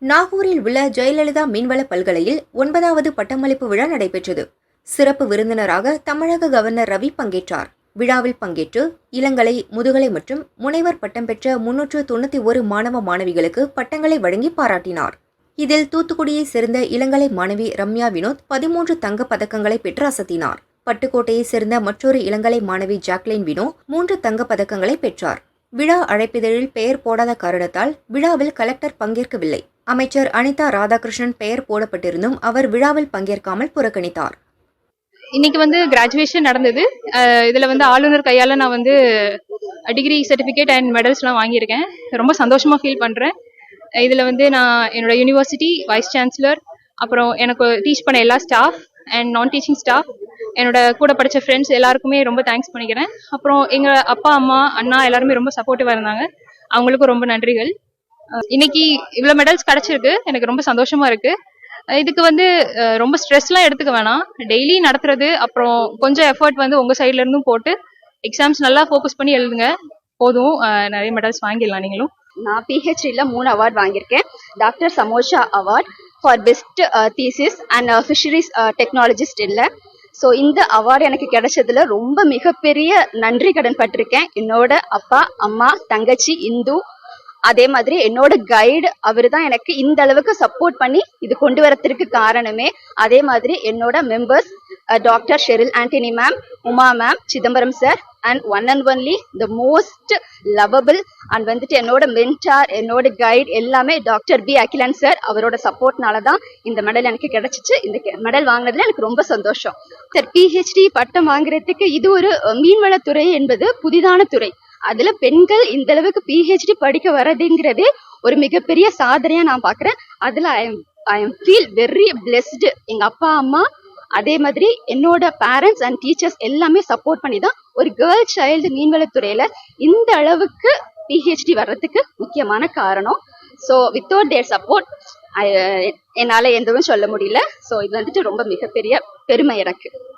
நாகூரில் உள்ள ஜெயலலிதா மீன்வள பல்கலையில் ஒன்பதாவது பட்டமளிப்பு விழா நடைபெற்றது. சிறப்பு விருந்தினராக தமிழக கவர்னர் ரவி பங்கேற்றார். விழாவில் பங்கேற்று இளங்கலை முதுகலை மற்றும் முனைவர் பட்டம் பெற்ற முன்னூற்று தொண்ணூற்றி ஒரு மாணவ மாணவிகளுக்கு பட்டங்களை வழங்கி பாராட்டினார். இதில் தூத்துக்குடியைச் சேர்ந்த இளங்கலை மாணவி ரம்யா வினோத் பதிமூன்று தங்கப் பதக்கங்களை பெற்று அசத்தினார். பட்டுக்கோட்டையைச் சேர்ந்த மற்றொரு இளங்கலை மாணவி ஜாக்லின் வினோ மூன்று தங்கப் பதக்கங்களை பெற்றார். விழா அழைப்பிதழில் பெயர் போடாத காரணத்தால் விழாவில் கலெக்டர் பங்கேற்கவில்லை. அமைச்சர் அனிதா ராதாகிருஷ்ணன் பெயர் போடப்பட்டிருந்தும் அவர் விழாவில் பங்கேற்காமல் புறக்கணித்தார். இன்னைக்கு வந்து கிராஜுவேஷன் நடந்தது. இதுல வந்து ஆளுநர் கையால நான் வந்து டிகிரி சர்டிபிகேட் அண்ட் மெடல்ஸ்லாம் வாங்கியிருக்கேன். ரொம்ப சந்தோஷமா ஃபீல் பண்றேன். இதுல வந்து நான் என்னோட யூனிவர்சிட்டி வைஸ் சான்சலர் அப்புறம் எனக்கு டீச் பண்ண எல்லா ஸ்டாஃப் அண்ட் நான் டீச்சிங் ஸ்டாஃப் என்னோட கூட படிச்ச ஃப்ரெண்ட்ஸ் எல்லாருக்குமே ரொம்ப தேங்க்ஸ் பண்ணிக்கிறேன். அப்புறம் எங்க அப்பா அம்மா அண்ணா எல்லாருமே ரொம்ப சப்போர்ட்டிவா இருந்தாங்க. அவங்களுக்கும் ரொம்ப நன்றிகள். இன்னைக்கு இவ்வளவு மெடல்ஸ் கிடைச்சிருக்கு. எனக்கு ரொம்ப சந்தோஷமா இருக்கு. இதுக்கு வந்து ரொம்ப ஸ்ட்ரெஸ்லாம் எடுத்துக்க வேணாம். டெய்லி நடத்துறது அப்புறம் கொஞ்சம் எஃபர்ட் வந்து உங்க சைட்ல இருந்தும் போட்டு எக்ஸாம்ஸ் நல்லா ஃபோக்கஸ் பண்ணி எழுதுங்க. போதும். நிறைய மெடல்ஸ் வாங்கிடலாம் நீங்களும். நான் பிஹெச்டியில் மூணு அவார்ட் வாங்கியிருக்கேன். Doctor சமோஷா award for best thesis and fisheries technologist இல்லை. ஸோ இந்த அவார்டு எனக்கு கிடைச்சதுல ரொம்ப மிகப்பெரிய நன்றி கடன் பட்டிருக்கேன். என்னோட அப்பா அம்மா தங்கச்சி இந்து அதே மாதிரி என்னோட கைடு அவர் தான் எனக்கு இந்த அளவுக்கு சப்போர்ட் பண்ணி இது கொண்டு வரத்திற்கு காரணமே. அதே மாதிரி என்னோட members doctor Sheryl Antony ma'am Uma ma'am Chidambaram sir and one and only the most lovable and வந்துட்டு என்னோட மென்டார் என்னோட கைட் எல்லாமே டாக்டர் பி அகிலன் சார் அவரோட சப்போர்ட்னால தான் இந்த மெடல் எனக்கு கிடைச்சிச்சு. இந்த மெடல் வாங்கினதுல எனக்கு ரொம்ப சந்தோஷம். சார் பிஹெச்டி பட்டம் வாங்குறதுக்கு இது ஒரு மீன்வளத்துறை என்பது புதிதான துறை. அதுல பெண்கள் இந்த அளவுக்கு பிஹெச்டி படிக்க வர்றதுங்கிறது ஒரு மிகப்பெரிய சாதனையா நான் பாக்குறேன். அதுல I am I am feel very blessed எங்க அப்பா அம்மா அதே மாதிரி என்னோட பேரண்ட்ஸ் அண்ட் டீச்சர்ஸ் எல்லாமே சப்போர்ட் பண்ணி தான் ஒரு கேர்ள் சைல்டு மீன்வளத்துறையில இந்த அளவுக்கு பிஹெச்டி வர்றதுக்கு முக்கியமான காரணம். ஸோ வித்தவுட் தேர் சப்போர்ட் என்னால எதுவும் சொல்ல முடியல. ஸோ இது வந்துட்டு ரொம்ப மிகப்பெரிய பெருமை எனக்கு.